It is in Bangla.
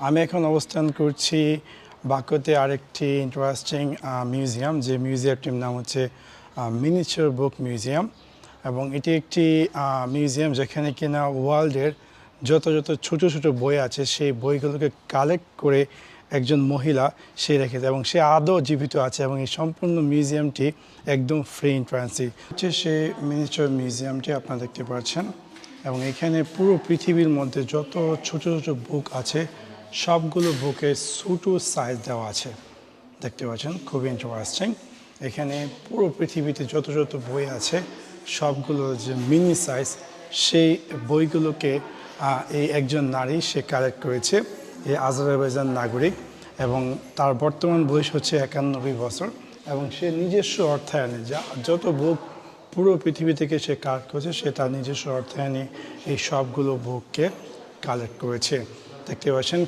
আমি এখন অবস্থান করছি বাকুতে আরেকটি ইন্টারেস্টিং মিউজিয়াম যে মিউজিয়ামটির নাম হচ্ছে মিনিচার বুক মিউজিয়াম এবং এটি একটি মিউজিয়াম যেখানে কিনা ওয়ার্ল্ডের যত যত ছোট ছোট বই আছে সেই বইগুলোকে কালেক্ট করে একজন মহিলা সে রেখেছে এবং সে আদৌ জীবিত আছে এবং এই সম্পূর্ণ মিউজিয়ামটি একদম ফ্রি ইন্ট্রান্সি হচ্ছে সেই মিনিচার মিউজিয়ামটি আপনারা দেখতে পাচ্ছেন এবং এখানে পুরো পৃথিবীর মধ্যে যত ছোট ছোট বুক আছে সবগুলো বুকে ছোটো সাইজ দেওয়া আছে। দেখতে পাচ্ছেন, খুবই ইন্টারেস্টিং এখানে পুরো পৃথিবীতে যত যত বই আছে, সবগুলো যে মিনি সাইজ সেই বইগুলোকে এই একজন নারী সে কালেক্ট করেছে এই আজারবাইজান নাগরিক এবং তার বর্তমান বয়স হচ্ছে একানব্বই বছর এবং সে নিজস্ব অর্থায়নে যা, যত বুক পুরো পৃথিবী থেকে সে কালেক্ট করেছে, সে তার নিজস্ব অর্থায়নে এই সবগুলো বুককে কালেক্ট করেছে। দেখতে পাচ্ছেন